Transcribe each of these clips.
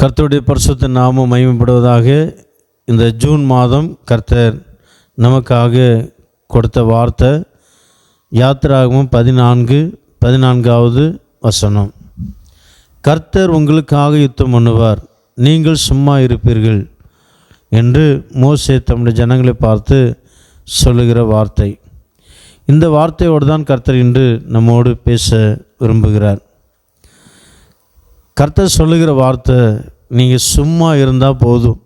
கர்த்தருடைய பரிசுத்த நாமம் மயமப்படுவதாக இந்த ஜூன் மாதம் கர்த்தர் நமக்காக கொடுத்த வார்த்தை யாத்திராகமும் பதினான்கு பதினான்காவது வசனம். கர்த்தர் உங்களுக்காக யுத்தம் பண்ணுவார் நீங்கள் சும்மா இருப்பீர்கள் என்று மோசே தம்முடைய ஜனங்களை பார்த்து சொல்லுகிற வார்த்தை. இந்த வார்த்தையோடு தான் கர்த்தர் இன்று நம்மோடு பேச விரும்புகிறார். கர்த்தர் சொல்லுகிற வார்த்தை நீங்கள் சும்மா இருந்தால் போதும்.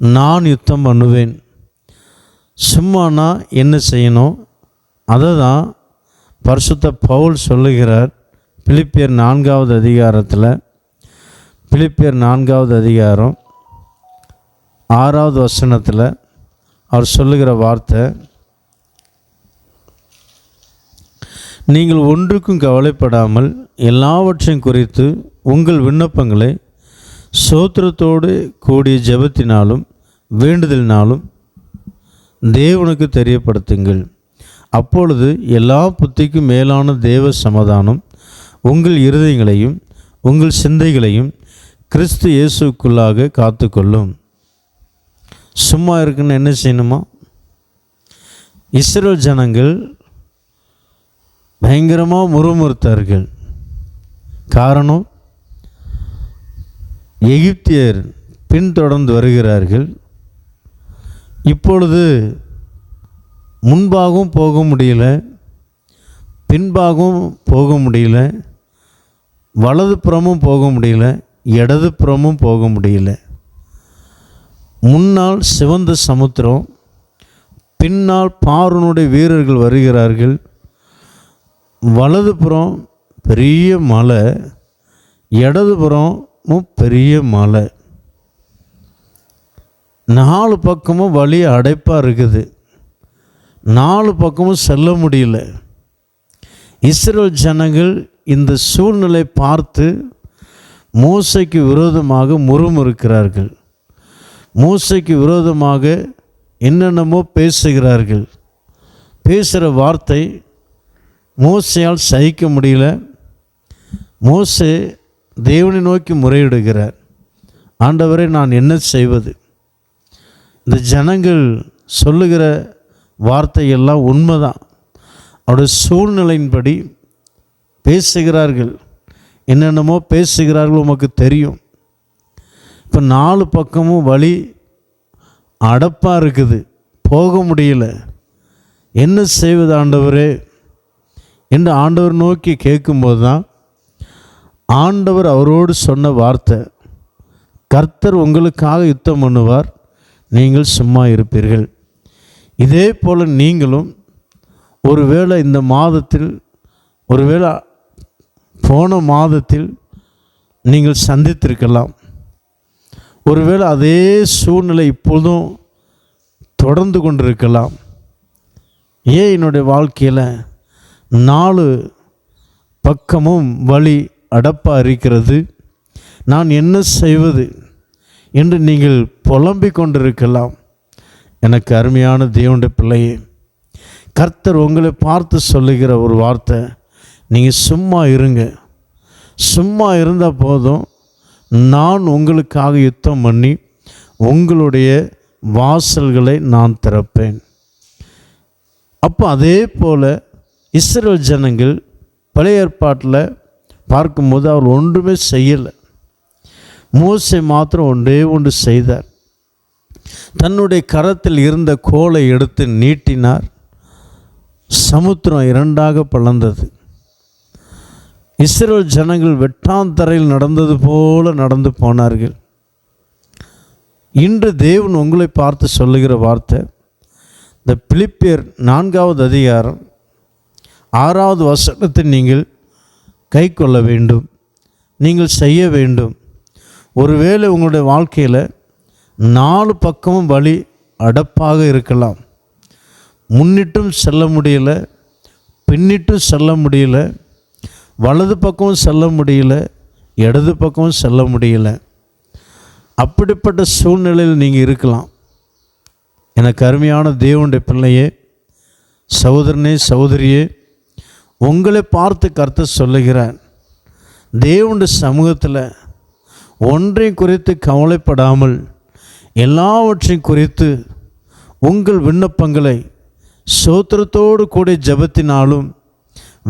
நான் யுத்தம் பண்ணுவேன். சும்மானா என்ன செய்யணும்? அதை தான் பரிசுத்த பவுல் சொல்லுகிறார் பிலிப்பியர் நான்காவது அதிகாரத்தில். பிலிப்பியர் நான்காவது அதிகாரம் ஆறாவது வசனத்தில் அவர் சொல்லுகிற வார்த்தை நீங்கள் ஒன்றுக்கும் கவலைப்படாமல் எல்லாவற்றையும் குறித்து உங்கள் விண்ணப்பங்களை சோத்திரத்தோடு கூடிய ஜெபத்தினாலும் வேண்டுதலினாலும் தேவனுக்கு தெரியப்படுத்துங்கள். அப்பொழுது எல்லா புத்திக்கும் மேலான தேவ சமாதானம் உங்கள் இருதயங்களையும் உங்கள் சிந்தைகளையும் கிறிஸ்து இயேசுக்குள்ளாக காத்துக்கொள்ளும். சும்மா இருக்குன்னு என்ன செய்யணுமா? இஸ்ரேல் ஜனங்கள் பயங்கரமாக முறுமுறுத்தார்கள். காரணம் எகிப்தியர் பின்தொடர்ந்து வருகிறார்கள். இப்பொழுது முன்பாகவும் போக முடியல பின்பாகவும் போக முடியல வலது புறமும் போக முடியல இடது புறமும் போக முடியல. முன்னால் சிவந்த சமுத்திரம் பின்னால் பாருனுடைய வீரர்கள் வருகிறார்கள். வலதுபுறம் பெரிய மலை இடதுபுறமும் பெரிய மலை. நாலு பக்கமும் வழி அடைப்பாக இருக்குது. நாலு பக்கமும் செல்ல முடியல. இஸ்ரேல் ஜனங்கள் இந்த சூழ்நிலை பார்த்து மூசைக்கு விரோதமாக முறுமுறுக்கிறார்கள் மூசைக்கு விரோதமாக என்னென்னமோ பேசுகிறார்கள். பேசுகிற வார்த்தை மோசையால் சகிக்க முடியல. மோசே தேவனை நோக்கி முறையிடுகிறார். ஆண்டவரை நான் என்ன செய்வது? இந்த ஜனங்கள் சொல்லுகிற வார்த்தையெல்லாம் உண்மைதான். அவருடைய சூழ்நிலையின்படி பேசுகிறார்கள். என்னென்னமோ பேசுகிறார்கள் உமக்கு தெரியும். இப்போ நாலு பக்கமும் வழி அடப்பாக இருக்குது. போக முடியல. என்ன செய்வது ஆண்டவரே? என்று ஆண்டவர் நோக்கி கேட்கும்போது தான் ஆண்டவர் அவரோடு சொன்ன வார்த்தை கர்த்தர் உங்களுக்காக யுத்தம் பண்ணுவார் நீங்கள் சும்மா இருப்பீர்கள். இதே போல் நீங்களும் ஒருவேளை இந்த மாதத்தில் ஒருவேளை போன மாதத்தில் நீங்கள் சந்தித்திருக்கலாம். ஒருவேளை அதே சூழ்நிலை இப்பொழுதும் தொடர்ந்து கொண்டிருக்கலாம். ஏன் என்னுடைய வாழ்க்கையில் நாலு பக்கமும் வழி அடப்பாக இருக்கிறது. நான் என்ன செய்வது என்று நீங்கள் புலம்பிக் கொண்டிருக்கலாம். எனக்கு அருமையான தேவனுடைய பிள்ளையே கர்த்தர் உங்களை பார்த்து சொல்லுகிற ஒரு வார்த்தை. நீங்கள் சும்மா இருங்க. சும்மா இருந்தால் போதும். நான் உங்களுக்காக யுத்தம் பண்ணி உங்களுடைய வாசல்களை நான் திறப்பேன். அப்போ அதே போல் இஸ்ரேல் ஜனங்கள் பழைய ஏற்பாட்டில் பார்க்கும்போது அவர் ஒன்றுமே செய்யலை. மோசை மாத்திரம் ஒன்றே ஒன்று செய்தார். தன்னுடைய கரத்தில் இருந்த கோலை எடுத்து நீட்டினார். சமுத்திரம் இரண்டாக பிளந்தது. இஸ்ரேல் ஜனங்கள் வெட்டாந்தரையில் நடந்தது போல நடந்து போனார்கள். இன்று தேவன் உங்களை பார்த்து சொல்லுகிற வார்த்தை இந்த பிலிப்பியர் நான்காவது அதிகாரம் ஆறாவது வசனத்தை நீங்கள் கை கொள்ள வேண்டும். நீங்கள் செய்ய வேண்டும். ஒருவேளை உங்களுடைய வாழ்க்கையில் நாலு பக்கமும் வழி அடப்பாக இருக்கலாம். முன்னிட்டும் செல்ல முடியல பின்னிட்டும் செல்ல முடியல வலது பக்கமும் செல்ல முடியல இடது பக்கமும் செல்ல முடியல. அப்படிப்பட்ட சூழ்நிலையில் நீங்கள் இருக்கலாம். எனக்கு அருமையான தேவனுடைய பிள்ளையே சகோதரனே சகோதரியே உங்களை பார்த்து கருத்து சொல்லுகிறார். தேவனுடைய சமூகத்தில் ஒன்றை குறித்து கவலைப்படாமல் எல்லாவற்றையும் குறித்து உங்கள் விண்ணப்பங்களை சோத்திரத்தோடு கூட ஜெபத்தினாலும்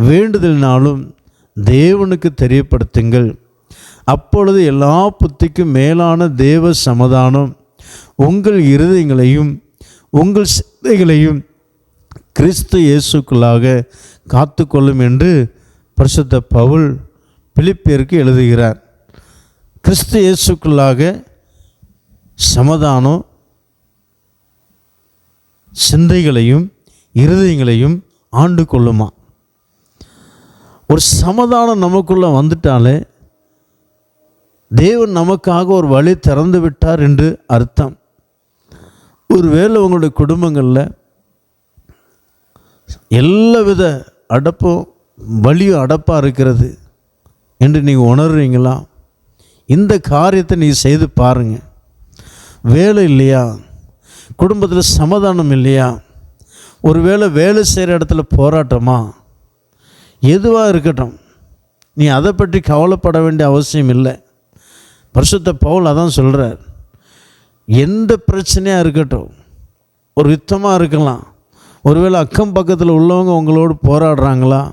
வேண்டுதலினாலும் தேவனுக்கு தெரியப்படுத்துங்கள். அப்பொழுது எல்லா புத்திக்கும் மேலான தேவ சமதானம் உங்கள் இருதயங்களையும் உங்கள் சிந்தைகளையும் கிறிஸ்து இயேசுக்குள்ளாக காத்துக்கொள்ளும் என்று பரிசுத்த பவுல் பிலிப்பியருக்கு எழுதுகிறார். கிறிஸ்து இயேசுக்குள்ளாக சமதானம் சிந்தைகளையும் இருதயங்களையும் ஆண்டு கொள்ளுமா? ஒரு சமதானம் நமக்குள்ளே வந்துட்டாலே தேவன் நமக்காக ஒரு வழி திறந்து விட்டார் என்று அர்த்தம். ஒருவேளை உங்களுடைய குடும்பங்களில் எல்லா வித அடப்பும் வலியும் அடப்பாக இருக்கிறது என்று நீங்கள் உணர்றீங்களா? இந்த காரியத்தை நீங்கள் செய்து பாருங்கள் வேலை இல்லையா? குடும்பத்தில் சமாதானம் இல்லையா? ஒருவேளை வேலை செய்கிற இடத்துல போராட்டமா? எதுவாக இருக்கட்டும். நீ அதை பற்றி கவலைப்பட வேண்டிய அவசியம் இல்லை. பரிசுத்த பவுல் அதான் சொல்கிறார் எந்த பிரச்சனையாக இருக்கட்டும் ஒரு யுத்தமாக இருக்கலாம். ஒருவேளை அக்கம் பக்கத்தில் உள்ளவங்க உங்களோடு போராடுறாங்களா?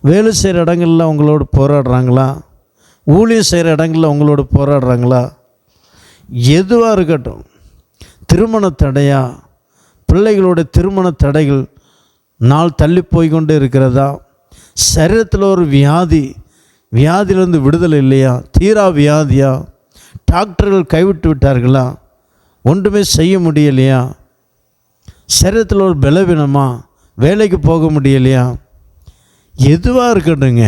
வேலை செய்கிற இடங்களில் உங்களோடு போராடுறாங்களா? ஊழியம் செய்கிற இடங்களில் உங்களோடு போராடுறாங்களா? எதுவாக இருக்கட்டும் திருமண தடையா? பிள்ளைகளோட திருமண தடைகள் நாள் தள்ளி போய்கொண்டே இருக்கிறதா? சரீரத்தில் ஒரு வியாதி வியாதியிலேருந்து விடுதலை இல்லையா? தீரா வியாதியா? டாக்டர்கள் கைவிட்டு விட்டார்களா? ஒன்றுமே செய்ய முடியலையா? சரீரத்தில் ஒரு பலவீனமா வேலைக்கு போக முடியலையா? எதுவாக இருக்கட்டுங்க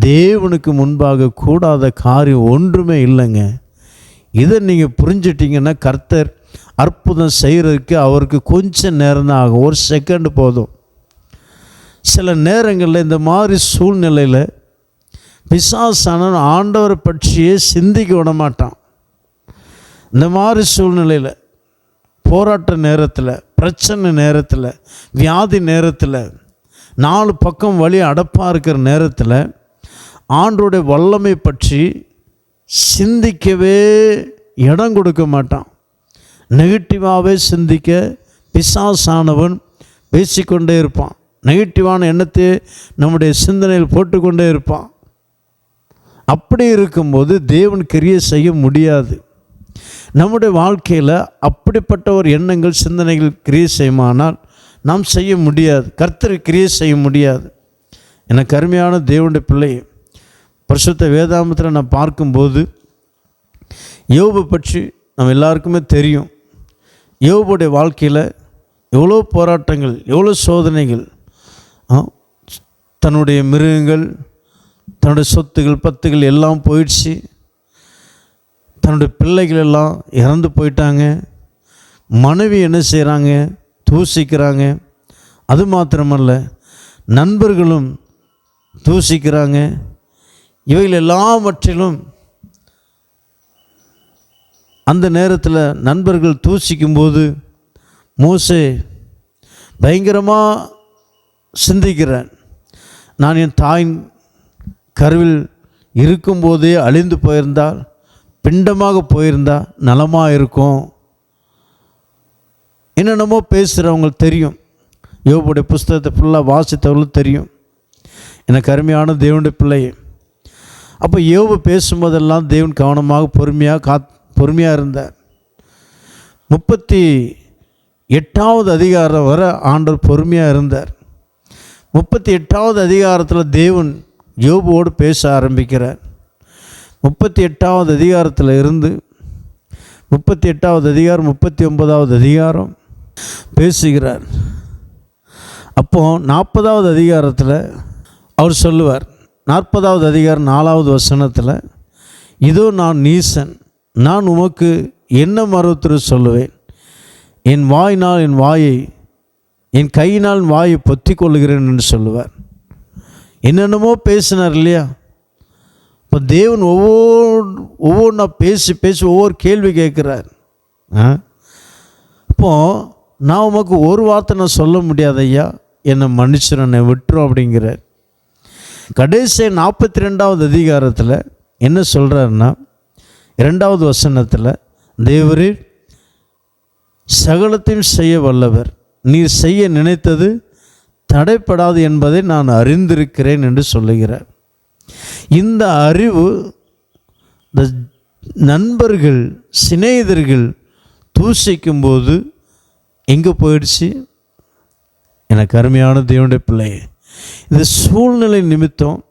தேவனுக்கு முன்பாக கூடாத காரியம் ஒன்றுமே இல்லைங்க. இதை நீங்கள் புரிஞ்சிட்டிங்கன்னா கர்த்தர் அற்புதம் செய்கிறதுக்கு அவருக்கு கொஞ்சம் நேரம் தான் ஆகும். ஒரு செகண்ட் போதும். சில நேரங்களில் இந்த மாதிரி சூழ்நிலையில் பிசாசானவன் ஆண்டவரை பற்றியே சிந்திக்க விட மாட்டான். இந்த மாதிரி சூழ்நிலையில் போராட்ட நேரத்தில் பிரச்சனை நேரத்தில் வியாதி நேரத்தில் நாலு பக்கம் வழி அடப்பாக இருக்கிற நேரத்தில் ஆண்டோடைய வல்லமை பற்றி சிந்திக்கவே இடம் கொடுக்க மாட்டான். நெகட்டிவாகவே சிந்திக்க பிசாசானவன் பேசிக்கொண்டே இருப்பான். நெகட்டிவான எண்ணத்தை நம்முடைய சிந்தனையில் போட்டுக்கொண்டே இருப்பான். அப்படி இருக்கும்போது தேவன் கிரியை செய்ய முடியாது. நம்முடைய வாழ்க்கையில் அப்படிப்பட்ட ஒரு எண்ணங்கள் சிந்தனைகள் கிரியை செய்யுமானால் நாம் செய்ய முடியாது. கர்த்தர் கிரியை செய்ய முடியாது. எனக்கு அருமையான தேவனுடைய பிள்ளை பரிசுத்த வேதாமத்தில் நான் பார்க்கும்போது யோபை பற்றி நம்ம எல்லாருக்குமே தெரியும். யோபுடைய வாழ்க்கையில் எவ்வளோ போராட்டங்கள் எவ்வளோ சோதனைகள் தன்னுடைய மிருகங்கள் தன்னுடைய சொத்துகள் பத்துகள் எல்லாம் போயிடுச்சு. தன்னுடைய பிள்ளைகள் எல்லாம் இறந்து போயிட்டாங்க. மனைவி என்ன செய்கிறாங்க தூசிக்கிறாங்க. அது மாத்திரமல்ல நண்பர்களும் தூசிக்கிறாங்க. இவைகள் எல்லாவற்றிலும் அந்த நேரத்தில் நண்பர்கள் தூசிக்கும்போது மோசே பயங்கரமாக சிந்திக்கிறேன் நான் என் தாயின் கருவில் இருக்கும்போதே அழிந்து போயிருந்தால் பிண்டமாக போயிருந்தா நலமாக இருக்கும். என்னென்னமோ பேசுகிறவங்களுக்கு தெரியும். யோபுடைய புஸ்தகத்தை ஃபுல்லாக வாசித்தவர்களும் தெரியும். எனக்கு அருமையான தேவனுடைய பிள்ளை. அப்போ யோபு பேசும்போதெல்லாம் தேவன் கவனமாக பொறுமையாக காத் பொறுமையாக இருந்தார். முப்பத்தி எட்டாவது அதிகாரம் வரை ஆண்டவர் பொறுமையாக இருந்தார். முப்பத்தி எட்டாவது அதிகாரத்தில் தேவன் யோபுவோடு பேச ஆரம்பிக்கிறார். முப்பத்தி எட்டாவது அதிகாரத்தில் இருந்து முப்பத்தி எட்டாவது அதிகாரம் முப்பத்தி ஒன்பதாவது அதிகாரம் பேசுகிறார். அப்போ நாற்பதாவது அதிகாரத்தில் அவர் சொல்லுவார். நாற்பதாவது அதிகாரம் நாலாவது வசனத்தில் இதோ நான் நீசன் நான் உமக்கு என்ன மறுத்துரு சொல்லுவேன்? என் வாயினால் என் வாயை என் கையினால் என் வாயை பொத்தி கொள்ளுகிறேன் என்று சொல்லுவார். என்னென்னமோ பேசினார் இல்லையா? இப்போ தேவன் ஒவ்வொரு ஒவ்வொன்றா பேசி பேசி ஒவ்வொரு கேள்வி கேட்குறார். ஆ? அப்போது நான் உமக்கு ஒரு வார்த்தை நான் சொல்ல முடியாது ஐயா. என்னை மன்னிச்சிடும் என்னை விட்டுரும் அப்படிங்கிறார். கடைசி நாற்பத்தி ரெண்டாவது அதிகாரத்தில் என்ன சொல்கிறாருன்னா இரண்டாவது வசனத்தில் தேவரீர் சகலத்தையும் செய்ய வல்லவர். நீர் செய்ய நினைத்தது தடைப்படாது என்பதை நான் அறிந்திருக்கிறேன் என்று சொல்லுகிறார். இந்த அறிவு இந்த நண்பர்கள் சிநேகிதர்கள் தூசிக்கும்போது எங்கே போயிடுச்சு? எனக்கு அருமையான தேவனுடைய பிள்ளையே இந்த சூழ்நிலை நிமித்தம்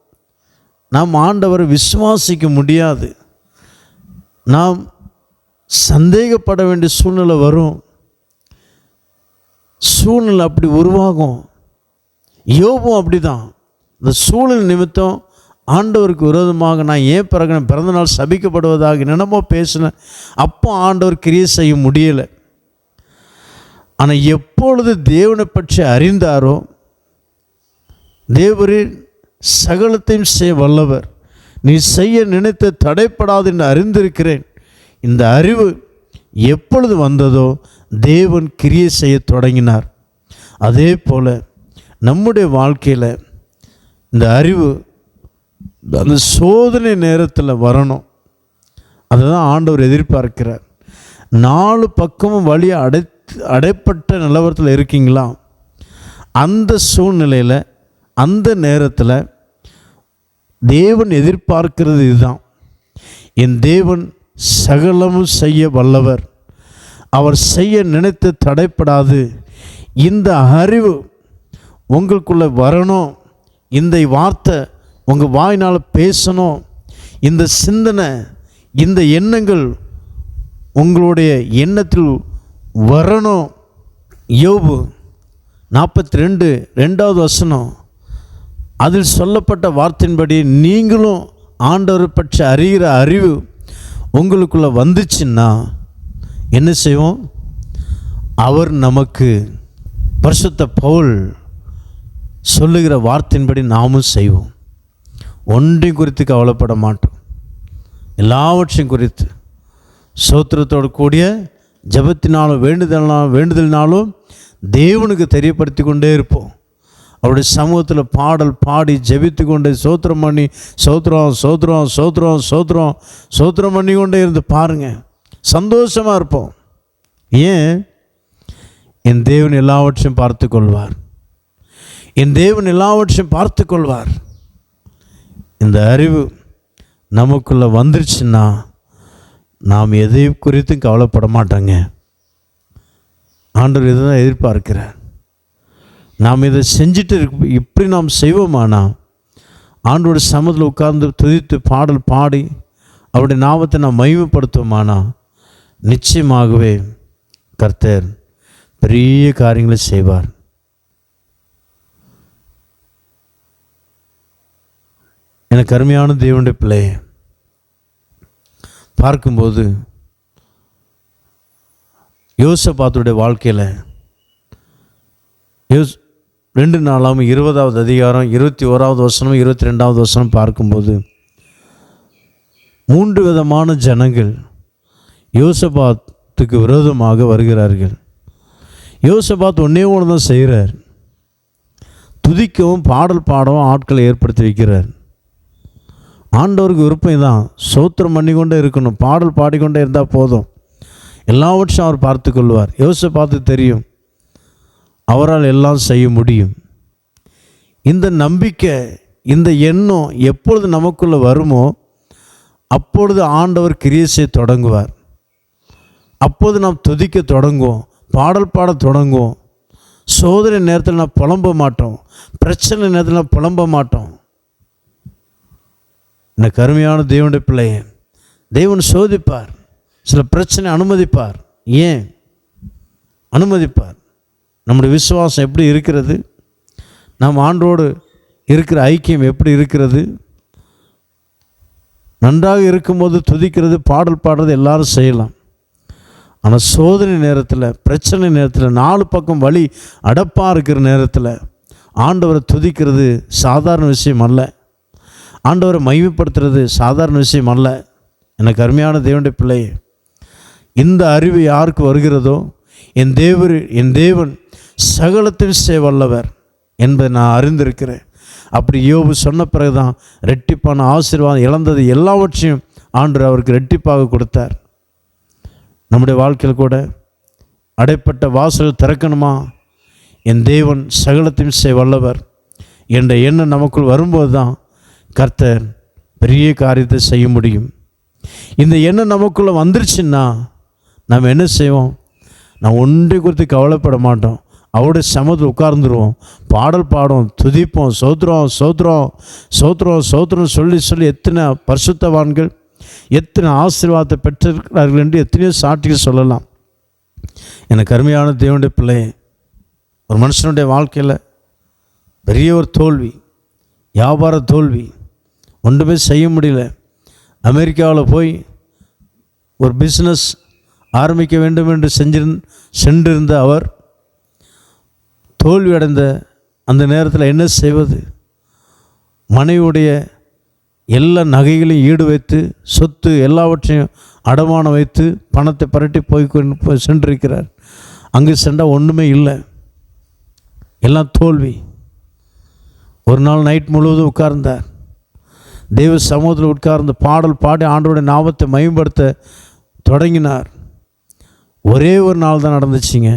நாம் ஆண்டவரை விசுவாசிக்க முடியாது. நாம் சந்தேகப்பட வேண்டிய சூழ்நிலை வரும். சூழ்நிலை அப்படி உருவாகும். யோபும் அப்படிதான். இந்த சூழ்நிலை நிமித்தம் ஆண்டவருக்கு விரோதமாக நான் ஏன் பிறகு பிறந்தநாள் சபிக்கப்படுவதாக என்னமோ பேசினேன் அப்போ ஆண்டவர் கிரியை செய்ய முடியலை. ஆனால் எப்பொழுது தேவனை பற்றி அறிந்தாரோ தேவரின் சகலத்தையும் செய்ய வல்லவர். நீ செய்ய நினைத்து தடைப்படாது என்று அறிந்திருக்கிறேன். இந்த அறிவு எப்பொழுது வந்ததோ தேவன் கிரியை செய்ய தொடங்கினார். அதே போல் நம்முடைய வாழ்க்கையில் இந்த அறிவு அந்த சோதனை நேரத்தில் வரணும். அதை தான் ஆண்டவர் எதிர்பார்க்கிறார். நாலு பக்கமும் வழி அடை அடைப்பட்ட நிலவரத்தில் இருக்கீங்களா? அந்த சூழ்நிலையில் அந்த நேரத்தில் தேவன் எதிர்பார்க்கிறது இதுதான். என் தேவன் சகலமும் செய்ய வல்லவர். அவர் செய்ய நினைத்து தடைப்படாது. இந்த அறிவு உங்களுக்குள்ளே வரணும். இந்த வார்த்தை உங்கள் வாயினால் பேசணும். இந்த சிந்தனை இந்த எண்ணங்கள் உங்களுடைய எண்ணத்தில் வரணும். யோபு நாற்பத்தி ரெண்டு ரெண்டாவது வசனம். அதில் சொல்லப்பட்ட வார்த்தையின்படி நீங்களும் ஆண்டவர் பற்றி அறிகிற அறிவு உங்களுக்குள்ளே வந்துச்சுன்னா என்ன செய்வோம்? அவர் நமக்கு பரிசுத்த பவுல் சொல்லுகிற வார்த்தையின்படி நாமும் செய்வோம். ஒன்றையும் குறித்து கவலைப்பட மாட்டோம். எல்லாவற்றையும் குறித்து சோத்திரத்தோடு கூடிய ஜபத்தினாலும் வேண்டுதல்னாலும் வேண்டுதல்னாலும் தேவனுக்கு தெரியப்படுத்தி கொண்டே இருப்போம். அவருடைய சமூகத்தில் பாடல் பாடி ஜெபித்து கொண்டே சோத்திரம் பண்ணி சோத்திரம் சோத்திரம் சோத்திரம் சோத்திரம் சோத்திரம் பண்ணி கொண்டே இருந்து பாருங்கள் சந்தோஷமாக இருப்போம். ஏன்? என் தேவன் எல்லாவற்றையும் பார்த்து கொள்வார். என் தேவன் எல்லாவற்றையும் பார்த்து கொள்வார். இந்த அறிவு நமக்குள்ளே வந்துருச்சுன்னா நாம் எதை குறித்தும் கவலைப்பட மாட்டோங்க. ஆண்டவர் இதுதான் எதிர்பார்க்கிறார். நாம் இதை செஞ்சுட்டு இருக்க இப்படி நாம் செய்வோமானா ஆண்டோட சமத்தில் உட்கார்ந்து துதித்து பாடல் பாடி அவருடைய நாமத்தை நாம் மகிமைப்படுத்துவோமானா நிச்சயமாகவே கர்த்தர் பெரிய காரியங்களை செய்வார். எனக்கு அருமையான தேவனுடைய பிள்ளையே பார்க்கும்போது யோசபாத்துடைய வாழ்க்கையில் யோஸ் ரெண்டு நாளாகவும் இருபதாவது அதிகாரம் இருபத்தி ஓராவது வசனம் இருபத்தி ரெண்டாவது வசனம் பார்க்கும்போது மூன்று விதமான ஜனங்கள் யோசபாத்துக்கு விரோதமாக வருகிறார்கள். யோசபாத் ஒன்றே ஒன்று தான் செய்கிறார். துதிக்கவும் பாடல் பாடவும் ஆட்களை ஏற்படுத்தி வைக்கிறார். ஆண்டவருக்கு விருப்பம் தான் சோத்திரம் பண்ணிக்கொண்டே இருக்கணும். பாடல் பாடிக்கொண்டே இருந்தால் போதும். எல்லாவற்றையும் அவர் பார்த்து கொள்வார் யோசிச்சு பார்த்து தெரியும். அவரால் எல்லாம் செய்ய முடியும். இந்த நம்பிக்கை இந்த எண்ணம் எப்பொழுது நமக்குள்ளே வருமோ அப்பொழுது ஆண்டவர் கிரியை செய்ய தொடங்குவார். அப்போது நாம் துதிக்க தொடங்குவோம். பாடல் பாட தொடங்குவோம். சோதனை நேரத்தில் நான் புலம்ப மாட்டோம். பிரச்சனை நேரத்தில் நான் புலம்ப மாட்டோம். இந்த கருமையான தேவனுடைய பிள்ளைய தேவன் சோதிப்பார் சில பிரச்சனை அனுமதிப்பார். ஏன்? அனுமதிப்பார். நம்முடைய விசுவாசம் எப்படி இருக்கிறது? நாம் ஆண்டோடு இருக்கிற ஐக்கியம் எப்படி இருக்கிறது? நன்றாக இருக்கும்போது துதிக்கிறது பாடல் பாடுறது எல்லாரும் செய்யலாம். ஆனால் சோதனை நேரத்தில் பிரச்சனை நேரத்தில் நாலு பக்கம் வழி அடப்பாக இருக்கிற நேரத்தில் ஆண்டவரை துதிக்கிறது சாதாரண விஷயம் அல்ல. ஆண்டவரை மகிமைப்படுத்துறது சாதாரண விஷயம் அல்ல. எனக்கு அருமையான தேவனுடைய பிள்ளை இந்த அறிவு யாருக்கு வருகிறதோ என் தேவர் என் தேவன் சகலத்தில் செய்வல்லவர் என்பதை நான் அறிந்திருக்கிறேன். அப்படி யோபு சொன்ன பிறகுதான் ரெட்டிப்பான ஆசீர்வாதம் இழந்தது எல்லாவற்றையும் ஆண்டு அவருக்கு ரெட்டிப்பாக கொடுத்தார். நம்முடைய வாழ்க்கையில் கூட அடைப்பட்ட வாசல் திறக்கணுமா? என் தேவன் சகலத்தையும் செய் வல்லவர் என்ற எண்ணம் நமக்குள் வரும்போது தான் கர்த்தர் பெரிய காரியத்தை செய்ய முடியும். இந்த எண்ணம் நமக்குள்ளே வந்துருச்சுன்னா நம்ம என்ன செய்வோம்? நான் ஒன்றை குறித்து கவலைப்பட மாட்டோம். அவருடைய சமத்தில் உட்கார்ந்துருவோம். பாடல் பாடும் துதிப்போம் சோத்ரம் சோத்ரம் சோத்ரம் சோத்ரம் சொல்லி சொல்லி எத்தனை பரிசுத்தவான்கள் எத்தனை ஆசீர்வாதத்தை பெற்றிருக்கிறார்கள் என்று எத்தனையோ சாட்சிகள் சொல்லலாம். எனக்கு அருமையான தேவனுடைய பிள்ளை ஒரு மனுஷனுடைய வாழ்க்கையில் பெரிய ஒரு தோல்வி வியாபார தோல்வி ஒன்றுமே செய்ய முடியல. அமெரிக்காவில் போய் ஒரு பிஸ்னஸ் ஆரம்பிக்க வேண்டும் என்று செஞ்சிருந் சென்றிருந்த அவர் தோல்வி அடைந்த அந்த நேரத்தில் என்ன செய்வது? மனைவியுடைய எல்லா நகைகளையும் ஈடு வைத்து சொத்து எல்லாவற்றையும் அடமானம் வைத்து பணத்தை பரட்டி போய் கொண்டு போய் சென்றிருக்கிறார். அங்கு சென்றால் ஒன்றுமே இல்லை. எல்லாம் தோல்வி. ஒரு நாள் நைட் முழுவதும் உட்கார்ந்தார். தெய்வ சமூகத்தில் உட்கார்ந்து பாடல் பாடி ஆண்டோடைய நாமத்தை மயம்படுத்த தொடங்கினார். ஒரே ஒரு நாள் தான் நடந்துச்சுங்க.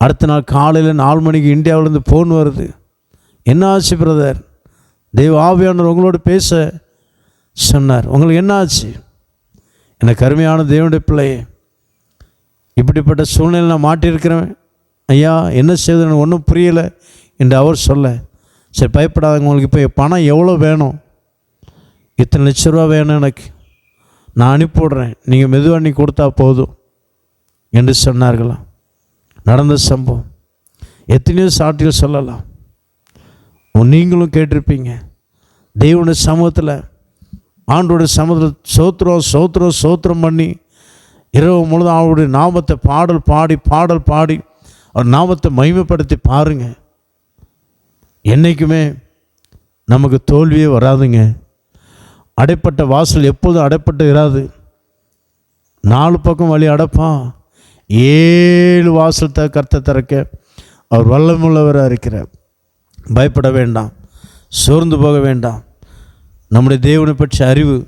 அடுத்த நாள் காலையில் நாலு மணிக்கு இந்தியாவிலேருந்து ஃபோன் வருது. என்ன ஆச்சு பிரதர் தெய்வ ஆவியானவர் உங்களோட பேச சொன்னார். உங்களுக்கு என்ன ஆச்சு எனக்கு அருமையான தேவனுடைய பிள்ளையே இப்படிப்பட்ட சூழ்நிலை நான் மாட்டியிருக்கிறேன் ஐயா என்ன செய்வது எனக்கு ஒன்றும் புரியலை என்று அவர் சொல்ல சரி பயப்படாதவங்க உங்களுக்கு இப்போ பணம் எவ்வளோ வேணும்? இத்தனை லட்ச ரூபா வேணும் எனக்கு. நான் அனுப்பிவிடுறேன். நீங்கள் மெதுவாக நீ கொடுத்தா போதும் என்று சொன்னார்களாம். நடந்த சம்பவம். எத்தனையோ சாட்டிகள் சொல்லலாம். நீங்களும் கேட்டிருப்பீங்க. தெய்வனுடைய சமூகத்தில் ஆண்டோடைய சமூகத்தில் சோத்திரம் சோத்திரம் சோத்திரம் பண்ணி இரவு முழுதும் அவருடைய நாமத்தை பாடல் பாடி பாடல் பாடி அவர் நாமத்தை மகிமைப்படுத்தி பாருங்க. என்றைக்குமே நமக்கு தோல்வியே வராதுங்க. அடைப்பட்ட வாசல் எப்போதும் அடைப்பட்டு இராது. நாலு பக்கம் வழி அடைப்பான். ஏழு வாசல் த கர்த்த திறக்க. அவர் வல்லமுள்ளவராக இருக்கிறார். பயப்பட வேண்டாம். சோர்ந்து போக வேண்டாம். நம்முடைய தேவனை பற்றிய அறிவு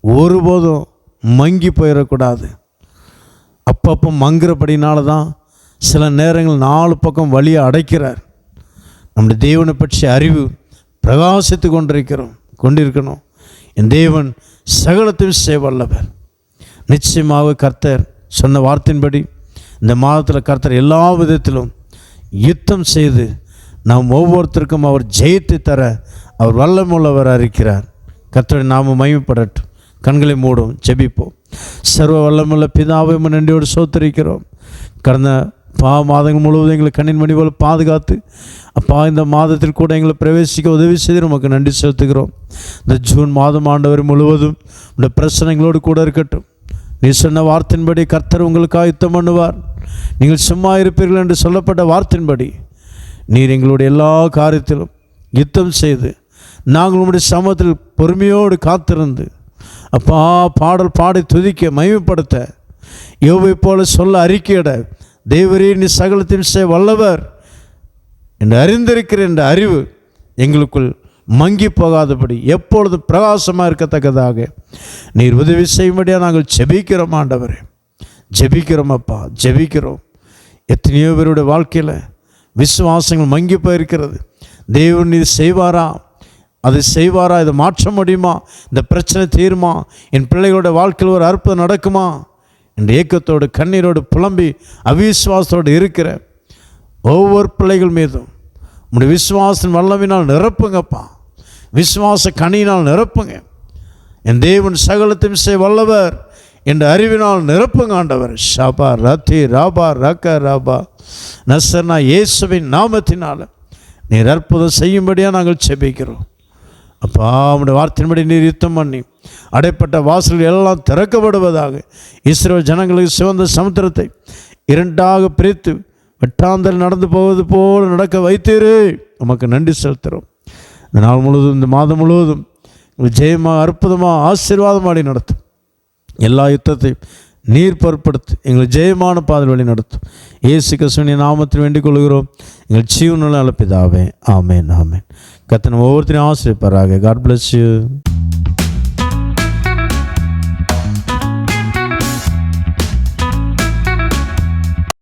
ஒருபோதும் மங்கி போயிடக்கூடாது. அப்பப்போ மங்குறபடினால தான் சில நேரங்கள் நாலு பக்கம் வழியை அடைக்கிறார். நம்முடைய தேவனை பற்றிய அறிவு பிரகாசித்து கொண்டிருக்கிறோம் கொண்டிருக்கணும். என் தேவன் சகலத்தையும் செய்ய வல்லவர் நிச்சயமாக கர்த்தர் சொன்ன வார்த்தையின்படி இந்த மாதத்தில் கர்த்தர் எல்லா விதத்திலும் யுத்தம் செய்து நாம் ஒவ்வொருத்தருக்கும் அவர் ஜெயித்து தர அவர் வல்லமுள்ளவராக இருக்கிறார். கர்த்தரை நாம் மயமப்படட்டும் கண்களை மூடும் ஜெபிப்போம். சர்வ வல்லமுள்ள பிதாவை நன்றியோடு சோத்தரிக்கிறோம். கடந்த பா மாதங்கள் முழுவதும் எங்களை கண்ணின் மணி போல பாதுகாத்து அப்பா இந்த மாதத்தில் கூட எங்களை பிரவேசிக்க உதவி செய்து நமக்கு நன்றி செலுத்துகிறோம். இந்த ஜூன் மாதம் ஆண்டவர் முழுவதும் இந்த பிரச்சனைகளோடு கூட இருக்கட்டும். நீ சொன்ன வார்த்தையின்படி கர்த்தர் உங்களுக்காக யுத்தம் பண்ணுவார். நீங்கள் சும்மா இருப்பீர்கள் என்று சொல்லப்பட்ட வார்த்தையின்படி நீர் எங்களுடைய எல்லா காரியத்திலும் யுத்தம் செய்து நாங்கள் உங்களுடைய சமூகத்தில் பொறுமையோடு காத்திருந்து அப்பா பாடல் பாடி துதிக்க மகிமைப்படுத்த யோவை போல சொல்ல அறிக்கையிட தேவரே நீ சகலத்தையும் செய்ய வல்லவர் என்று அறிந்திருக்கிற என்ற அறிவு எங்களுக்குள் மங்கி போகாதபடி எப்பொழுதும் பிரகாசமாக இருக்கத்தக்கதாக. நீர் உதவி செய்யும்படியாக நாங்கள் ஜெபிக்கிறோம் ஆண்டவரே. ஜெபிக்கிறோம் அப்பா ஜெபிக்கிறோம். எத்தனையோ பேருடைய வாழ்க்கையில் விசுவாசங்கள் மங்கி போயிருக்கிறது. தேவன் இது செய்வாரா? அது செய்வாரா? இதை மாற்ற முடியுமா? இந்த பிரச்சனை தீருமா? என் பிள்ளைகளோட வாழ்க்கையில் ஒரு அற்புதம் நடக்குமா? என்ற ஏக்கத்தோடு கண்ணீரோடு புலம்பி அவிஸ்வாசத்தோடு இருக்கிற ஒவ்வொரு பிள்ளைகள் மீதும் உங்களுடைய விஸ்வாசன் வல்லவினால் நிரப்புங்கப்பா. விசுவாச கனியினால் நிரப்புங்க. என் தேவன் சகலத்தையும் செய் வல்லவர். என்ற அறிவினால் நிரப்புங்க ஆண்டவர். ஷாபா ரத்தி ராபா ரக்க ராபா. நசர்னா இயேசுவின் நாமத்தினால் நீர் அற்புதம் செய்யும்படியாக நாங்கள் செபிக்கிறோம். அப்பா உடைய வார்த்தையின்படி நீர் யுத்தம் பண்ணி அடைப்பட்ட வாசல்கள் எல்லாம் திறக்கப்படுவதாக. இஸ்ரோ ஜனங்களுக்கு சிவந்த சமுத்திரத்தை இரண்டாக பிரித்து வெட்டாந்தல் நடந்து போவது போல் நடக்க வைத்தீரு. உமக்கு நன்றி செலுத்துகிறோம். இந்த நாள் முழுவதும் இந்த மாதம் முழுவதும் ஜெயமாக அற்புதமாக ஆசீர்வாதமாடி நடத்தும் எல்லா யுத்தத்தையும் நீர் பொருட்படுத்து எங்கள் ஜெயமான பாதல் வழி நடத்தும் இயேசு கிறிஸ்துவின் நாமத்தில் வேண்டிக் கொள்கிறோம். எங்கள் ஜீவனில் அழைப்பிதாவே ஆமேன் ஆமேன். கத்தனை ஒவ்வொருத்தரையும் ஆசிரியப்பாராக காட் பிளஸ் யூ